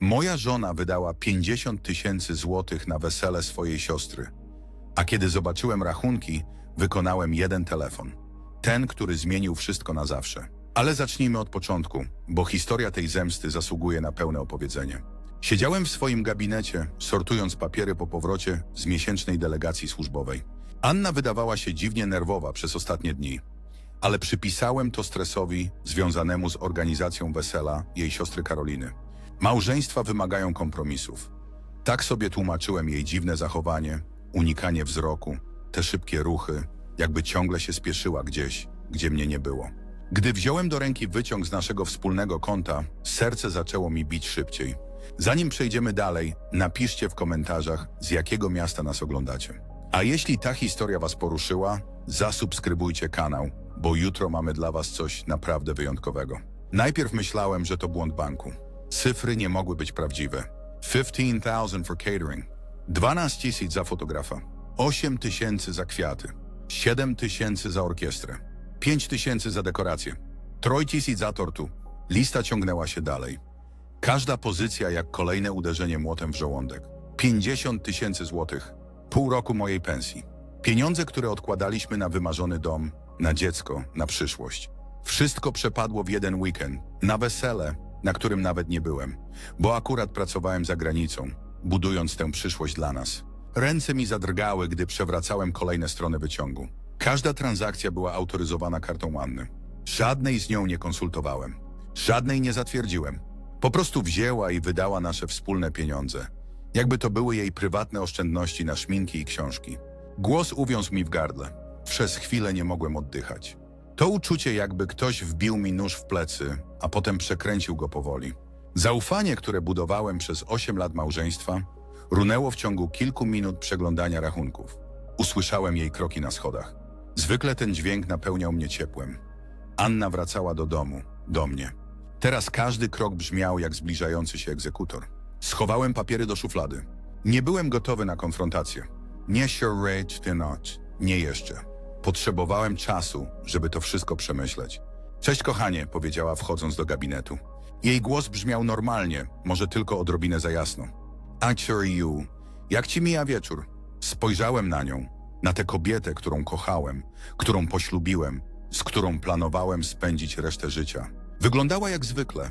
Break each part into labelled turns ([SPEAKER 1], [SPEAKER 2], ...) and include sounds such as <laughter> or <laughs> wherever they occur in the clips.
[SPEAKER 1] Moja żona wydała 50 tysięcy złotych na wesele swojej siostry, a kiedy zobaczyłem rachunki, wykonałem jeden telefon. Ten, który zmienił wszystko na zawsze. Ale zacznijmy od początku, bo historia tej zemsty zasługuje na pełne opowiedzenie. Siedziałem w swoim gabinecie, sortując papiery po powrocie z miesięcznej delegacji służbowej. Anna wydawała się dziwnie nerwowa przez ostatnie dni, ale przypisałem to stresowi związanemu z organizacją wesela jej siostry Karoliny. Małżeństwa wymagają kompromisów. Tak sobie tłumaczyłem jej dziwne zachowanie, unikanie wzroku, te szybkie ruchy, jakby ciągle się spieszyła gdzieś, gdzie mnie nie było. Gdy wziąłem do ręki wyciąg z naszego wspólnego konta, serce zaczęło mi bić szybciej. Zanim przejdziemy dalej, napiszcie w komentarzach, z jakiego miasta nas oglądacie. A jeśli ta historia Was poruszyła, zasubskrybujcie kanał, bo jutro mamy dla Was coś naprawdę wyjątkowego. Najpierw myślałem, że to błąd banku. Cyfry nie mogły być prawdziwe. 15,000 for catering, 12 tysięcy za fotografa, 8 tysięcy za kwiaty, 7 tysięcy za orkiestrę, 5 tysięcy za dekorację, 3 tysięcy za tortu. Lista ciągnęła się dalej. Każda pozycja jak kolejne uderzenie młotem w żołądek. 50 tysięcy złotych, pół roku mojej pensji. Pieniądze, które odkładaliśmy na wymarzony dom, na dziecko, na przyszłość. Wszystko przepadło w jeden weekend, na wesele, na którym nawet nie byłem, bo akurat pracowałem za granicą, budując tę przyszłość dla nas. Ręce mi zadrgały, gdy przewracałem kolejne strony wyciągu. Każda transakcja była autoryzowana kartą Anny. Żadnej z nią nie konsultowałem. Żadnej nie zatwierdziłem. Po prostu wzięła i wydała nasze wspólne pieniądze. Jakby to były jej prywatne oszczędności na szminki i książki. Głos uwiązł mi w gardle. Przez chwilę nie mogłem oddychać. To uczucie, jakby ktoś wbił mi nóż w plecy, a potem przekręcił go powoli. Zaufanie, które budowałem przez 8 lat małżeństwa, runęło w ciągu kilku minut przeglądania rachunków. Usłyszałem jej kroki na schodach. Zwykle ten dźwięk napełniał mnie ciepłem. Anna wracała do domu, do mnie. Teraz każdy krok brzmiał jak zbliżający się egzekutor. Schowałem papiery do szuflady. Nie byłem gotowy na konfrontację. Nie sure ty noc. Nie jeszcze. Potrzebowałem czasu, żeby to wszystko przemyśleć. Cześć kochanie, powiedziała wchodząc do gabinetu. Jej głos brzmiał normalnie, może tylko odrobinę za jasno. Actually you, jak ci mija wieczór? Spojrzałem na nią, na tę kobietę, którą kochałem, którą poślubiłem, z którą planowałem spędzić resztę życia. Wyglądała jak zwykle.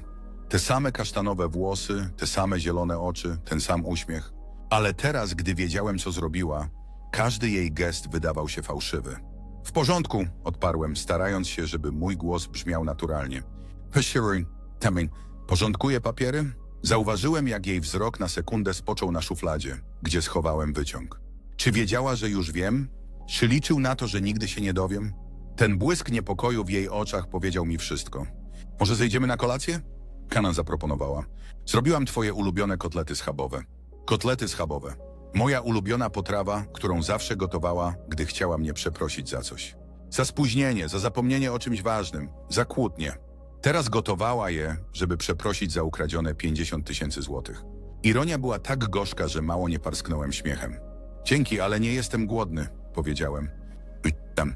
[SPEAKER 1] Te same kasztanowe włosy, te same zielone oczy, ten sam uśmiech. Ale teraz, gdy wiedziałem, co zrobiła, każdy jej gest wydawał się fałszywy. W porządku, odparłem, starając się, żeby mój głos brzmiał naturalnie. Sure, Tamin, porządkuję papiery? Zauważyłem, jak jej wzrok na sekundę spoczął na szufladzie, gdzie schowałem wyciąg. Czy wiedziała, że już wiem? Czy liczył na to, że nigdy się nie dowiem? Ten błysk niepokoju w jej oczach powiedział mi wszystko. Może zejdziemy na kolację? Kana zaproponowała. Zrobiłam twoje ulubione kotlety schabowe. Kotlety schabowe. Moja ulubiona potrawa, którą zawsze gotowała, gdy chciała mnie przeprosić za coś. Za spóźnienie, za zapomnienie o czymś ważnym, za kłótnię. Teraz gotowała je, żeby przeprosić za ukradzione 50 tysięcy złotych. Ironia była tak gorzka, że mało nie parsknąłem śmiechem. Dzięki, ale nie jestem głodny, powiedziałem. Tam,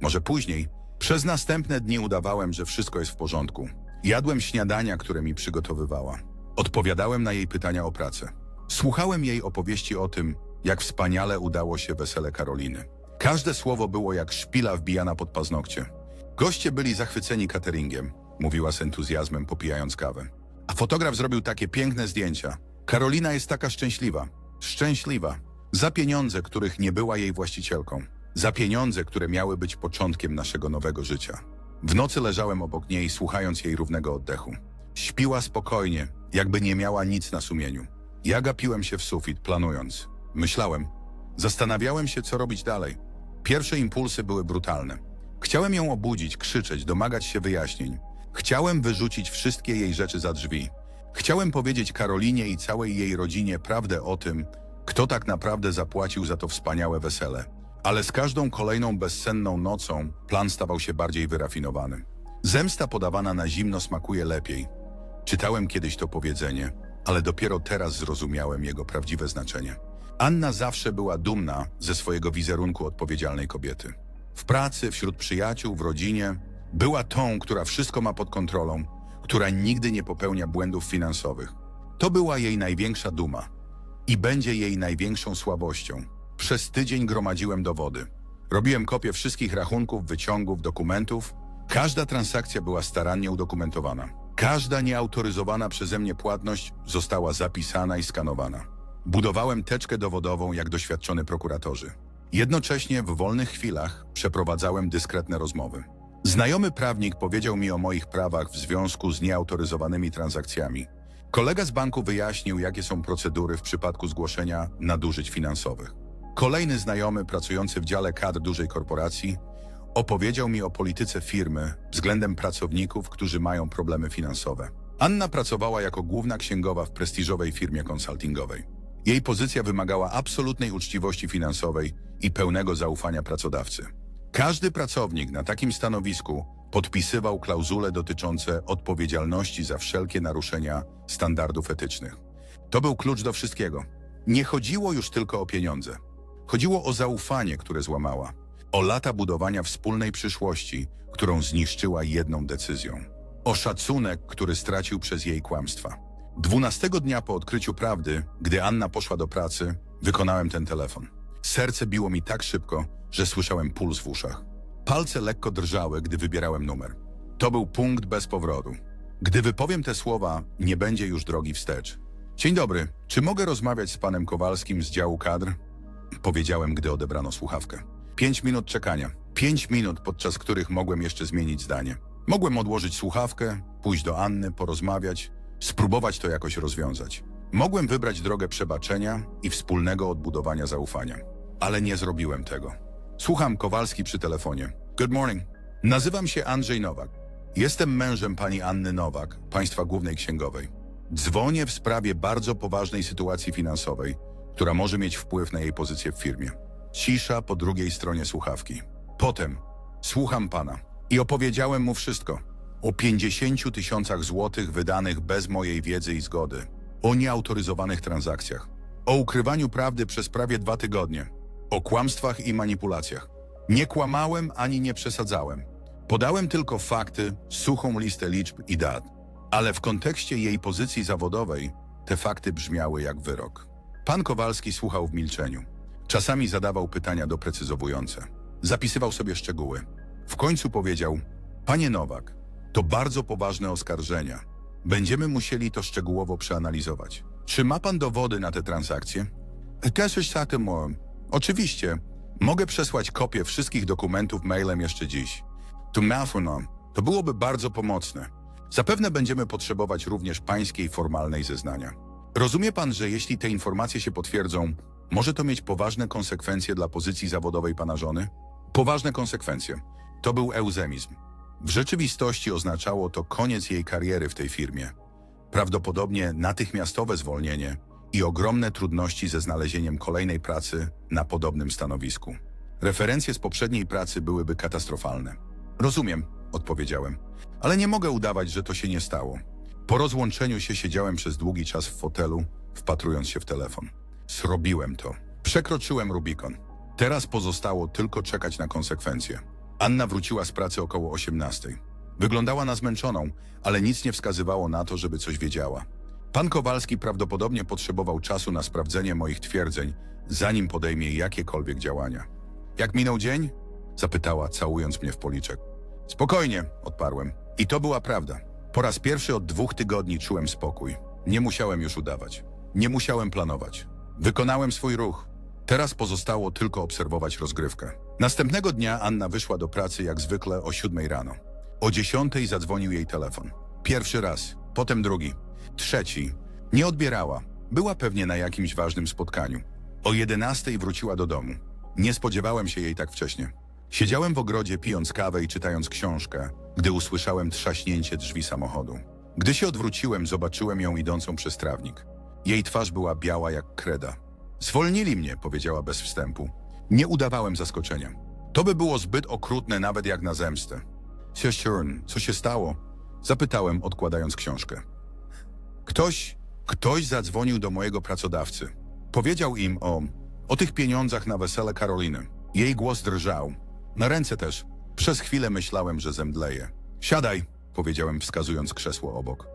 [SPEAKER 1] może później. Przez następne dni udawałem, że wszystko jest w porządku. Jadłem śniadania, które mi przygotowywała. Odpowiadałem na jej pytania o pracę. Słuchałem jej opowieści o tym, jak wspaniale udało się wesele Karoliny. Każde słowo było jak szpila wbijana pod paznokcie. Goście byli zachwyceni cateringiem, mówiła z entuzjazmem, popijając kawę. A fotograf zrobił takie piękne zdjęcia. Karolina jest taka szczęśliwa. Szczęśliwa. Za pieniądze, których nie była jej właścicielką. Za pieniądze, które miały być początkiem naszego nowego życia. W nocy leżałem obok niej, słuchając jej równego oddechu. Śpiła spokojnie, jakby nie miała nic na sumieniu. Ja gapiłem się w sufit, planując. Myślałem. Zastanawiałem się, co robić dalej. Pierwsze impulsy były brutalne. Chciałem ją obudzić, krzyczeć, domagać się wyjaśnień. Chciałem wyrzucić wszystkie jej rzeczy za drzwi. Chciałem powiedzieć Karolinie i całej jej rodzinie prawdę o tym, kto tak naprawdę zapłacił za to wspaniałe wesele. Ale z każdą kolejną bezsenną nocą plan stawał się bardziej wyrafinowany. Zemsta podawana na zimno smakuje lepiej. Czytałem kiedyś to powiedzenie, ale dopiero teraz zrozumiałem jego prawdziwe znaczenie. Anna zawsze była dumna ze swojego wizerunku odpowiedzialnej kobiety. W pracy, wśród przyjaciół, w rodzinie była tą, która wszystko ma pod kontrolą, która nigdy nie popełnia błędów finansowych. To była jej największa duma i będzie jej największą słabością. Przez tydzień gromadziłem dowody. Robiłem kopie wszystkich rachunków, wyciągów, dokumentów. Każda transakcja była starannie udokumentowana. Każda nieautoryzowana przeze mnie płatność została zapisana i skanowana. Budowałem teczkę dowodową jak doświadczony prokuratorzy. Jednocześnie w wolnych chwilach przeprowadzałem dyskretne rozmowy. Znajomy prawnik powiedział mi o moich prawach w związku z nieautoryzowanymi transakcjami. Kolega z banku wyjaśnił, jakie są procedury w przypadku zgłoszenia nadużyć finansowych. Kolejny znajomy pracujący w dziale kadr dużej korporacji opowiedział mi o polityce firmy względem pracowników, którzy mają problemy finansowe. Anna pracowała jako główna księgowa w prestiżowej firmie konsultingowej. Jej pozycja wymagała absolutnej uczciwości finansowej i pełnego zaufania pracodawcy. Każdy pracownik na takim stanowisku podpisywał klauzule dotyczące odpowiedzialności za wszelkie naruszenia standardów etycznych. To był klucz do wszystkiego. Nie chodziło już tylko o pieniądze. Chodziło o zaufanie, które złamała, o lata budowania wspólnej przyszłości, którą zniszczyła jedną decyzją, o szacunek, który stracił przez jej kłamstwa. Dwunastego dnia po odkryciu prawdy, gdy Anna poszła do pracy, wykonałem ten telefon. Serce biło mi tak szybko, że słyszałem puls w uszach. Palce lekko drżały, gdy wybierałem numer. To był punkt bez powrotu. Gdy wypowiem te słowa, nie będzie już drogi wstecz. Dzień dobry, czy mogę rozmawiać z panem Kowalskim z działu kadr? Powiedziałem, gdy odebrano słuchawkę. Pięć minut czekania. Pięć minut, podczas których mogłem jeszcze zmienić zdanie. Mogłem odłożyć słuchawkę, pójść do Anny, porozmawiać, spróbować to jakoś rozwiązać. Mogłem wybrać drogę przebaczenia i wspólnego odbudowania zaufania. Ale nie zrobiłem tego. Słucham Kowalski przy telefonie. Good morning. Nazywam się Andrzej Nowak. Jestem mężem pani Anny Nowak, państwa głównej księgowej. Dzwonię w sprawie bardzo poważnej sytuacji finansowej, która może mieć wpływ na jej pozycję w firmie. Cisza po drugiej stronie słuchawki. Potem słucham pana i opowiedziałem mu wszystko. O 50 tysiącach złotych wydanych bez mojej wiedzy i zgody. O nieautoryzowanych transakcjach. O ukrywaniu prawdy przez prawie dwa tygodnie. O kłamstwach i manipulacjach. Nie kłamałem ani nie przesadzałem. Podałem tylko fakty, suchą listę liczb i dat. Ale w kontekście jej pozycji zawodowej te fakty brzmiały jak wyrok. Pan Kowalski słuchał w milczeniu. Czasami zadawał pytania doprecyzowujące. Zapisywał sobie szczegóły. W końcu powiedział: Panie Nowak, to bardzo poważne oskarżenia. Będziemy musieli to szczegółowo przeanalizować. Czy ma pan dowody na te transakcje? Oczywiście. Mogę przesłać kopię wszystkich dokumentów mailem jeszcze dziś. To byłoby bardzo pomocne. Zapewne będziemy potrzebować również pańskiej formalnej zeznania. Rozumie pan, że jeśli te informacje się potwierdzą, może to mieć poważne konsekwencje dla pozycji zawodowej pana żony? Poważne konsekwencje. To był euzemizm. W rzeczywistości oznaczało to koniec jej kariery w tej firmie. Prawdopodobnie natychmiastowe zwolnienie i ogromne trudności ze znalezieniem kolejnej pracy na podobnym stanowisku. Referencje z poprzedniej pracy byłyby katastrofalne. Rozumiem, odpowiedziałem, ale nie mogę udawać, że to się nie stało. Po rozłączeniu się siedziałem przez długi czas w fotelu, wpatrując się w telefon. Zrobiłem to. Przekroczyłem Rubikon. Teraz pozostało tylko czekać na konsekwencje. Anna wróciła z pracy około 18. Wyglądała na zmęczoną, ale nic nie wskazywało na to, żeby coś wiedziała. Pan Kowalski prawdopodobnie potrzebował czasu na sprawdzenie moich twierdzeń, zanim podejmie jakiekolwiek działania. Jak minął dzień? Zapytała, całując mnie w policzek. Spokojnie, odparłem. I to była prawda. Po raz pierwszy od dwóch tygodni czułem spokój. Nie musiałem już udawać. Nie musiałem planować. Wykonałem swój ruch. Teraz pozostało tylko obserwować rozgrywkę. Następnego dnia Anna wyszła do pracy jak zwykle o siódmej rano. O dziesiątej zadzwonił jej telefon. Pierwszy raz, potem drugi, trzeci. Nie odbierała. Była pewnie na jakimś ważnym spotkaniu. O jedenastej wróciła do domu. Nie spodziewałem się jej tak wcześnie. Siedziałem w ogrodzie pijąc kawę i czytając książkę, gdy usłyszałem trzaśnięcie drzwi samochodu. Gdy się odwróciłem, zobaczyłem ją idącą przez trawnik. Jej twarz była biała jak kreda. Zwolnili mnie, powiedziała bez wstępu. Nie udawałem zaskoczenia. To by było zbyt okrutne nawet jak na zemstę. Siostrzurn, co się stało? Zapytałem, odkładając książkę. Ktoś, ktoś zadzwonił do mojego pracodawcy. Powiedział im o, o tych pieniądzach na wesele Karoliny. Jej głos drżał. Na ręce też. Przez chwilę myślałem, że zemdleję. Siadaj, powiedziałem, wskazując krzesło obok.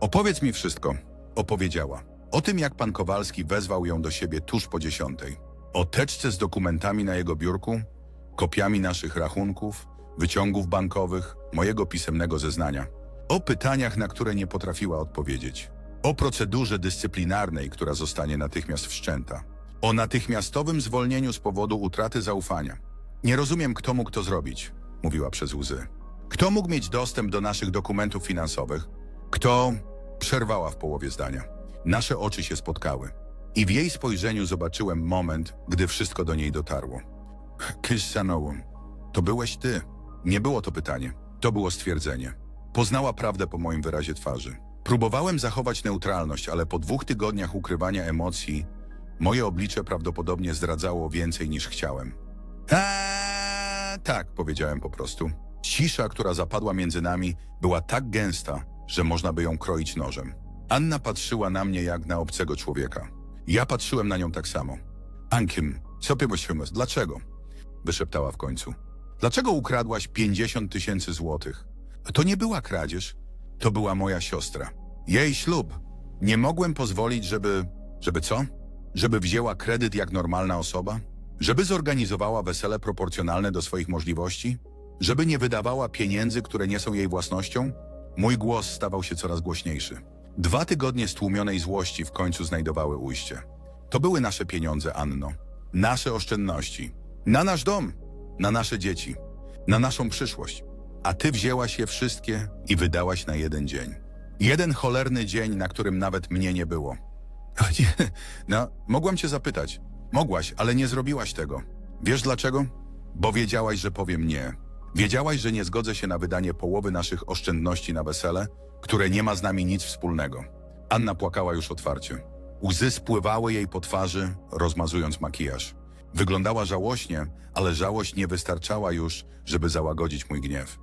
[SPEAKER 1] Opowiedz mi wszystko. Opowiedziała. O tym, jak pan Kowalski wezwał ją do siebie tuż po dziesiątej. O teczce z dokumentami na jego biurku, kopiami naszych rachunków, wyciągów bankowych, mojego pisemnego zeznania. O pytaniach, na które nie potrafiła odpowiedzieć. O procedurze dyscyplinarnej, która zostanie natychmiast wszczęta. O natychmiastowym zwolnieniu z powodu utraty zaufania. Nie rozumiem, kto mógł to zrobić, mówiła przez łzy. Kto mógł mieć dostęp do naszych dokumentów finansowych? Kto przerwała w połowie zdania. Nasze oczy się spotkały. I w jej spojrzeniu zobaczyłem moment, gdy wszystko do niej dotarło. Kyssanołom, to byłeś ty. Nie było to pytanie, to było stwierdzenie. Poznała prawdę po moim wyrazie twarzy. Próbowałem zachować neutralność, ale po dwóch tygodniach ukrywania emocji, moje oblicze prawdopodobnie zdradzało więcej niż chciałem. Eee, tak, powiedziałem po prostu. Cisza, która zapadła między nami, była tak gęsta, że można by ją kroić nożem. Anna patrzyła na mnie jak na obcego człowieka. Ja patrzyłem na nią tak samo. Ankim, co pyłyśmy? Dlaczego? Wyszeptała w końcu. Dlaczego ukradłaś 50 tysięcy złotych? To nie była kradzież. To była moja siostra. Jej ślub. Nie mogłem pozwolić, żeby... Żeby co? Żeby wzięła kredyt jak normalna osoba? Żeby zorganizowała wesele proporcjonalne do swoich możliwości? Żeby nie wydawała pieniędzy, które nie są jej własnością? Mój głos stawał się coraz głośniejszy. Dwa tygodnie stłumionej złości w końcu znajdowały ujście. To były nasze pieniądze, Anno. Nasze oszczędności. Na nasz dom. Na nasze dzieci. Na naszą przyszłość. A ty wzięłaś je wszystkie i wydałaś na jeden dzień. Jeden cholerny dzień, na którym nawet mnie nie było. <laughs> No, mogłam cię zapytać. Mogłaś, ale nie zrobiłaś tego. Wiesz dlaczego? Bo wiedziałaś, że powiem nie. Wiedziałaś, że nie zgodzę się na wydanie połowy naszych oszczędności na wesele, które nie ma z nami nic wspólnego. Anna płakała już otwarcie. Łzy spływały jej po twarzy, rozmazując makijaż. Wyglądała żałośnie, ale żałość nie wystarczała już, żeby załagodzić mój gniew.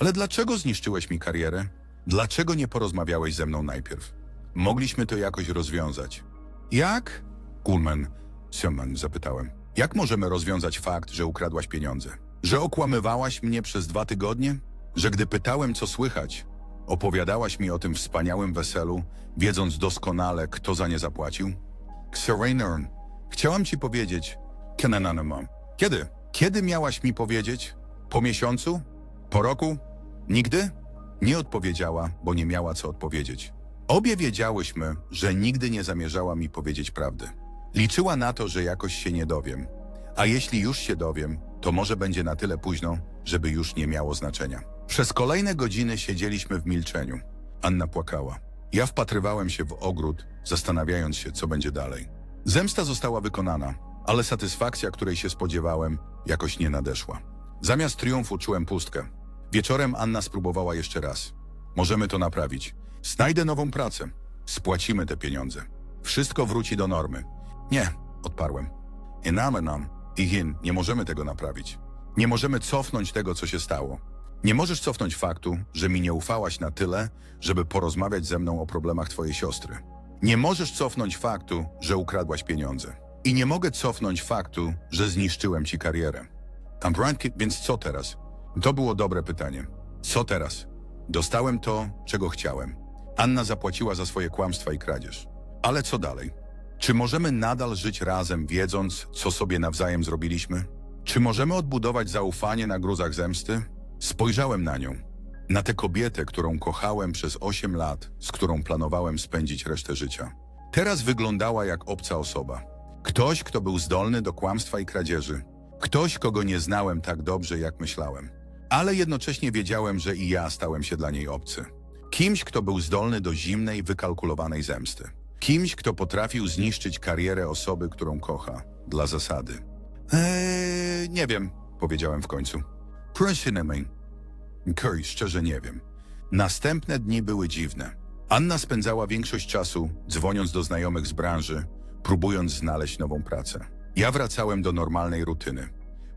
[SPEAKER 1] Ale dlaczego zniszczyłeś mi karierę? Dlaczego nie porozmawiałeś ze mną najpierw? Mogliśmy to jakoś rozwiązać. Jak? Kulman, Szyman, zapytałem. Jak możemy rozwiązać fakt, że ukradłaś pieniądze? Że okłamywałaś mnie przez dwa tygodnie? Że gdy pytałem, co słychać, opowiadałaś mi o tym wspaniałym weselu, wiedząc doskonale, kto za nie zapłacił? Xerenern, chciałam ci powiedzieć, Kenananamam. Kiedy? Kiedy miałaś mi powiedzieć? Po miesiącu? Po roku? Nigdy? Nie odpowiedziała, bo nie miała co odpowiedzieć. Obie wiedziałyśmy, że nigdy nie zamierzała mi powiedzieć prawdy. Liczyła na to, że jakoś się nie dowiem. A jeśli już się dowiem, to może będzie na tyle późno, żeby już nie miało znaczenia. Przez kolejne godziny siedzieliśmy w milczeniu. Anna płakała. Ja wpatrywałem się w ogród, zastanawiając się, co będzie dalej. Zemsta została wykonana, ale satysfakcja, której się spodziewałem, jakoś nie nadeszła. Zamiast triumfu czułem pustkę. Wieczorem Anna spróbowała jeszcze raz. Możemy to naprawić. Znajdę nową pracę. Spłacimy te pieniądze. Wszystko wróci do normy. Nie, odparłem. Enamenam i Hin, nie możemy tego naprawić. Nie możemy cofnąć tego, co się stało. Nie możesz cofnąć faktu, że mi nie ufałaś na tyle, żeby porozmawiać ze mną o problemach twojej siostry. Nie możesz cofnąć faktu, że ukradłaś pieniądze. I nie mogę cofnąć faktu, że zniszczyłem ci karierę. Tam więc co teraz? To było dobre pytanie. Co teraz? Dostałem to, czego chciałem. Anna zapłaciła za swoje kłamstwa i kradzież. Ale co dalej? Czy możemy nadal żyć razem, wiedząc, co sobie nawzajem zrobiliśmy? Czy możemy odbudować zaufanie na gruzach zemsty? Spojrzałem na nią. Na tę kobietę, którą kochałem przez 8 lat, z którą planowałem spędzić resztę życia. Teraz wyglądała jak obca osoba. Ktoś, kto był zdolny do kłamstwa i kradzieży. Ktoś, kogo nie znałem tak dobrze, jak myślałem. Ale jednocześnie wiedziałem, że i ja stałem się dla niej obcy. Kimś, kto był zdolny do zimnej, wykalkulowanej zemsty. Kimś, kto potrafił zniszczyć karierę osoby, którą kocha, dla zasady. Eee, nie wiem, powiedziałem w końcu. Mnie. Curry, szczerze nie wiem. Następne dni były dziwne. Anna spędzała większość czasu dzwoniąc do znajomych z branży, próbując znaleźć nową pracę. Ja wracałem do normalnej rutyny.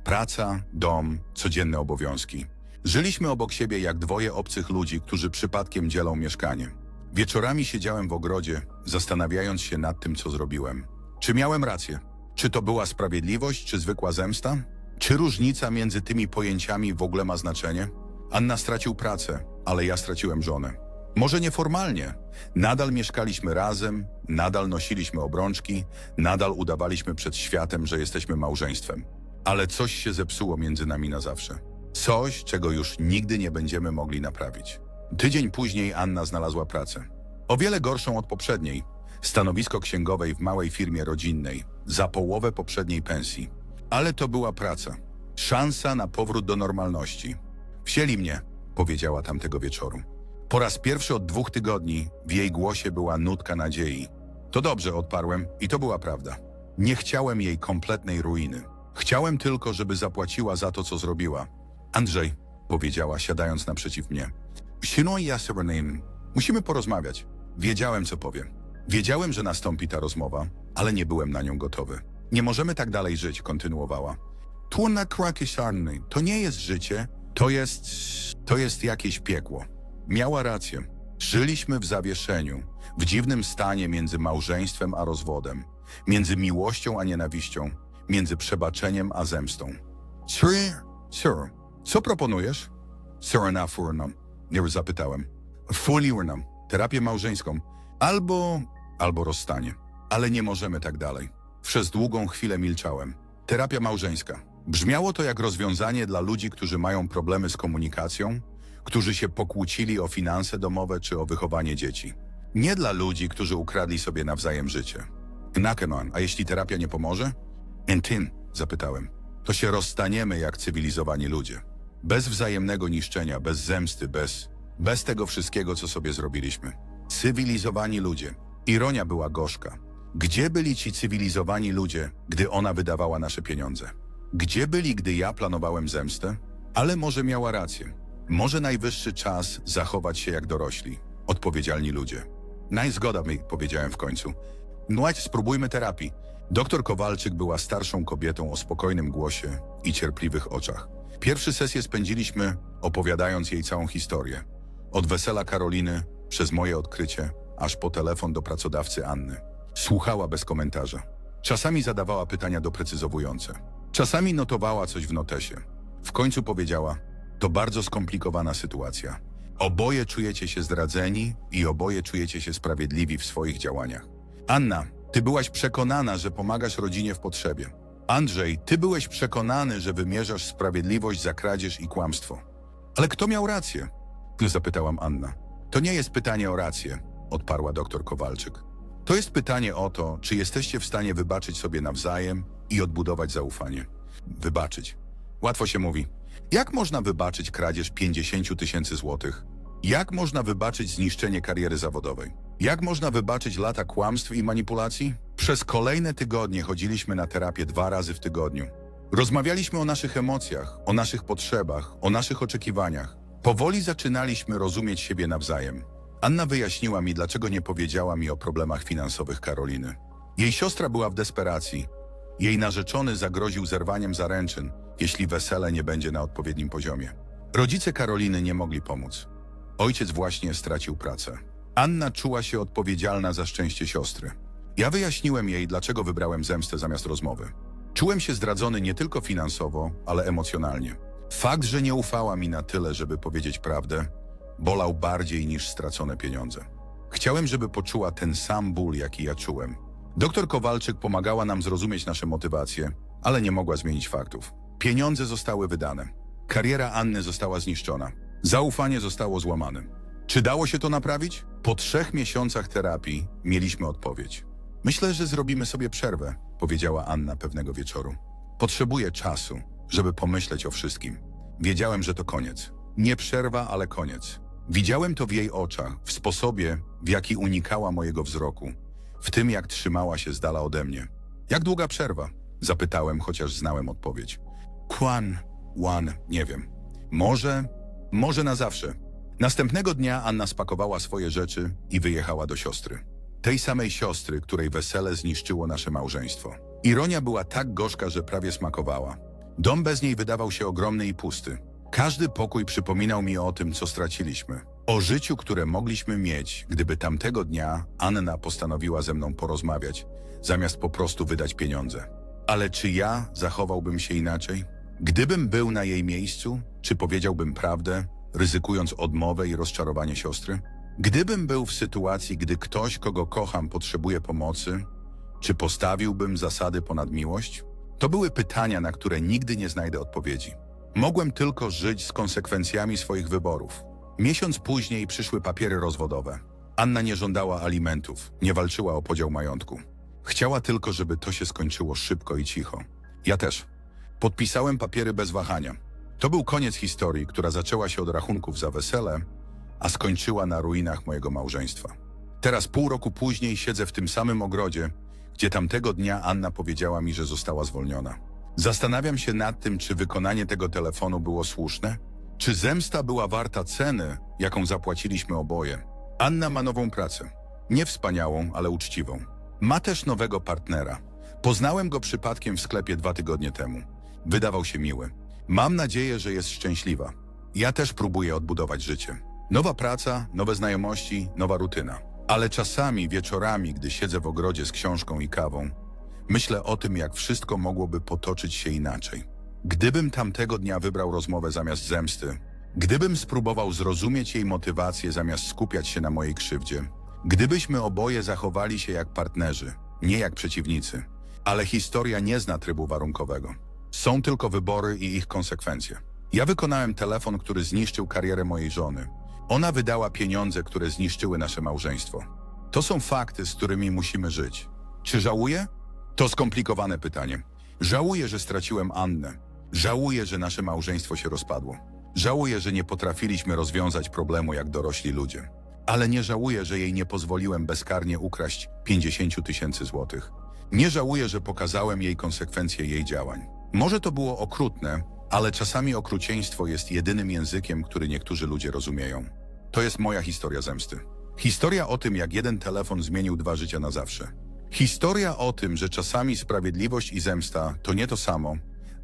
[SPEAKER 1] Praca, dom, codzienne obowiązki. Żyliśmy obok siebie jak dwoje obcych ludzi, którzy przypadkiem dzielą mieszkanie. Wieczorami siedziałem w ogrodzie, zastanawiając się nad tym, co zrobiłem. Czy miałem rację? Czy to była sprawiedliwość, czy zwykła zemsta? Czy różnica między tymi pojęciami w ogóle ma znaczenie? Anna stracił pracę, ale ja straciłem żonę. Może nieformalnie. Nadal mieszkaliśmy razem, nadal nosiliśmy obrączki, nadal udawaliśmy przed światem, że jesteśmy małżeństwem. Ale coś się zepsuło między nami na zawsze. Coś, czego już nigdy nie będziemy mogli naprawić. Tydzień później Anna znalazła pracę. O wiele gorszą od poprzedniej. Stanowisko księgowej w małej firmie rodzinnej, za połowę poprzedniej pensji. Ale to była praca. Szansa na powrót do normalności. Wsieli mnie, powiedziała tamtego wieczoru. Po raz pierwszy od dwóch tygodni w jej głosie była nutka nadziei. To dobrze, odparłem, i to była prawda. Nie chciałem jej kompletnej ruiny. Chciałem tylko, żeby zapłaciła za to, co zrobiła. Andrzej, powiedziała, siadając naprzeciw mnie. Sinoj ja Serenin, musimy porozmawiać. Wiedziałem, co powiem. Wiedziałem, że nastąpi ta rozmowa, ale nie byłem na nią gotowy. Nie możemy tak dalej żyć, kontynuowała. Tu na kraki sarny, to nie jest życie, to jest... to jest jakieś piekło. Miała rację. Żyliśmy w zawieszeniu, w dziwnym stanie między małżeństwem a rozwodem, między miłością a nienawiścią, między przebaczeniem a zemstą. Sir, sir, co proponujesz? Sir furną, nie zapytałem. Fuliurnam, terapię małżeńską, albo, albo rozstanie. Ale nie możemy tak dalej. Przez długą chwilę milczałem. Terapia małżeńska. Brzmiało to jak rozwiązanie dla ludzi, którzy mają problemy z komunikacją, którzy się pokłócili o finanse domowe czy o wychowanie dzieci. Nie dla ludzi, którzy ukradli sobie nawzajem życie. Nakenon, a jeśli terapia nie pomoże? En tym, zapytałem. To się rozstaniemy jak cywilizowani ludzie. Bez wzajemnego niszczenia, bez zemsty, bez... bez tego wszystkiego, co sobie zrobiliśmy. Cywilizowani ludzie. Ironia była gorzka. Gdzie byli ci cywilizowani ludzie, gdy ona wydawała nasze pieniądze? Gdzie byli, gdy ja planowałem zemstę? Ale może miała rację. Może najwyższy czas zachować się jak dorośli, odpowiedzialni ludzie. Najzgoda mi, powiedziałem w końcu. No, spróbujmy terapii. Doktor Kowalczyk była starszą kobietą o spokojnym głosie i cierpliwych oczach. Pierwsze sesje spędziliśmy opowiadając jej całą historię. Od wesela Karoliny, przez moje odkrycie, aż po telefon do pracodawcy Anny. Słuchała bez komentarza. Czasami zadawała pytania doprecyzowujące. Czasami notowała coś w notesie. W końcu powiedziała, to bardzo skomplikowana sytuacja. Oboje czujecie się zdradzeni i oboje czujecie się sprawiedliwi w swoich działaniach. Anna, ty byłaś przekonana, że pomagasz rodzinie w potrzebie. Andrzej, ty byłeś przekonany, że wymierzasz sprawiedliwość za kradzież i kłamstwo. Ale kto miał rację? Zapytałam Anna. To nie jest pytanie o rację, odparła doktor Kowalczyk. To jest pytanie o to, czy jesteście w stanie wybaczyć sobie nawzajem i odbudować zaufanie. Wybaczyć. Łatwo się mówi. Jak można wybaczyć kradzież 50 tysięcy złotych? Jak można wybaczyć zniszczenie kariery zawodowej? Jak można wybaczyć lata kłamstw i manipulacji? Przez kolejne tygodnie chodziliśmy na terapię dwa razy w tygodniu. Rozmawialiśmy o naszych emocjach, o naszych potrzebach, o naszych oczekiwaniach. Powoli zaczynaliśmy rozumieć siebie nawzajem. Anna wyjaśniła mi, dlaczego nie powiedziała mi o problemach finansowych Karoliny. Jej siostra była w desperacji. Jej narzeczony zagroził zerwaniem zaręczyn, jeśli wesele nie będzie na odpowiednim poziomie. Rodzice Karoliny nie mogli pomóc. Ojciec właśnie stracił pracę. Anna czuła się odpowiedzialna za szczęście siostry. Ja wyjaśniłem jej, dlaczego wybrałem zemstę zamiast rozmowy. Czułem się zdradzony nie tylko finansowo, ale emocjonalnie. Fakt, że nie ufała mi na tyle, żeby powiedzieć prawdę, bolał bardziej niż stracone pieniądze. Chciałem, żeby poczuła ten sam ból, jaki ja czułem. Doktor Kowalczyk pomagała nam zrozumieć nasze motywacje, ale nie mogła zmienić faktów. Pieniądze zostały wydane. Kariera Anny została zniszczona. Zaufanie zostało złamane. Czy dało się to naprawić? Po trzech miesiącach terapii mieliśmy odpowiedź. Myślę, że zrobimy sobie przerwę, powiedziała Anna pewnego wieczoru. Potrzebuję czasu, żeby pomyśleć o wszystkim. Wiedziałem, że to koniec. Nie przerwa, ale koniec. Widziałem to w jej oczach, w sposobie, w jaki unikała mojego wzroku, w tym, jak trzymała się z dala ode mnie. Jak długa przerwa? Zapytałem, chociaż znałem odpowiedź. Kwan, Wan, nie wiem. Może, może na zawsze. Następnego dnia Anna spakowała swoje rzeczy i wyjechała do siostry. Tej samej siostry, której wesele zniszczyło nasze małżeństwo. Ironia była tak gorzka, że prawie smakowała. Dom bez niej wydawał się ogromny i pusty. Każdy pokój przypominał mi o tym, co straciliśmy. O życiu, które mogliśmy mieć, gdyby tamtego dnia Anna postanowiła ze mną porozmawiać, zamiast po prostu wydać pieniądze. Ale czy ja zachowałbym się inaczej? Gdybym był na jej miejscu, czy powiedziałbym prawdę, ryzykując odmowę i rozczarowanie siostry? Gdybym był w sytuacji, gdy ktoś, kogo kocham, potrzebuje pomocy, czy postawiłbym zasady ponad miłość? To były pytania, na które nigdy nie znajdę odpowiedzi. Mogłem tylko żyć z konsekwencjami swoich wyborów. Miesiąc później przyszły papiery rozwodowe. Anna nie żądała alimentów, nie walczyła o podział majątku. Chciała tylko, żeby to się skończyło szybko i cicho. Ja też. Podpisałem papiery bez wahania. To był koniec historii, która zaczęła się od rachunków za wesele, a skończyła na ruinach mojego małżeństwa. Teraz pół roku później siedzę w tym samym ogrodzie, gdzie tamtego dnia Anna powiedziała mi, że została zwolniona. Zastanawiam się nad tym, czy wykonanie tego telefonu było słuszne? Czy zemsta była warta ceny, jaką zapłaciliśmy oboje? Anna ma nową pracę. Nie wspaniałą, ale uczciwą. Ma też nowego partnera. Poznałem go przypadkiem w sklepie dwa tygodnie temu. Wydawał się miły. Mam nadzieję, że jest szczęśliwa. Ja też próbuję odbudować życie. Nowa praca, nowe znajomości, nowa rutyna. Ale czasami wieczorami, gdy siedzę w ogrodzie z książką i kawą, myślę o tym, jak wszystko mogłoby potoczyć się inaczej. Gdybym tamtego dnia wybrał rozmowę zamiast zemsty, gdybym spróbował zrozumieć jej motywację zamiast skupiać się na mojej krzywdzie, gdybyśmy oboje zachowali się jak partnerzy, nie jak przeciwnicy. Ale historia nie zna trybu warunkowego. Są tylko wybory i ich konsekwencje. Ja wykonałem telefon, który zniszczył karierę mojej żony. Ona wydała pieniądze, które zniszczyły nasze małżeństwo. To są fakty, z którymi musimy żyć. Czy żałuję? To skomplikowane pytanie. Żałuję, że straciłem Annę. Żałuję, że nasze małżeństwo się rozpadło. Żałuję, że nie potrafiliśmy rozwiązać problemu jak dorośli ludzie. Ale nie żałuję, że jej nie pozwoliłem bezkarnie ukraść 50 tysięcy złotych. Nie żałuję, że pokazałem jej konsekwencje jej działań. Może to było okrutne, ale czasami okrucieństwo jest jedynym językiem, który niektórzy ludzie rozumieją. To jest moja historia zemsty. Historia o tym, jak jeden telefon zmienił dwa życia na zawsze. Historia o tym, że czasami sprawiedliwość i zemsta to nie to samo,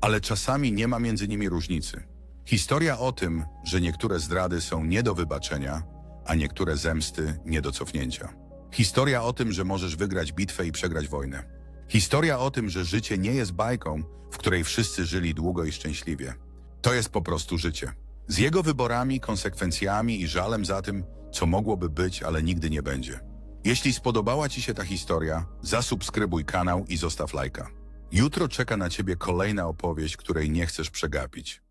[SPEAKER 1] ale czasami nie ma między nimi różnicy. Historia o tym, że niektóre zdrady są nie do wybaczenia, a niektóre zemsty nie do cofnięcia. Historia o tym, że możesz wygrać bitwę i przegrać wojnę. Historia o tym, że życie nie jest bajką, w której wszyscy żyli długo i szczęśliwie. To jest po prostu życie. Z jego wyborami, konsekwencjami i żalem za tym, co mogłoby być, ale nigdy nie będzie. Jeśli spodobała Ci się ta historia, zasubskrybuj kanał i zostaw lajka. Jutro czeka na Ciebie kolejna opowieść, której nie chcesz przegapić.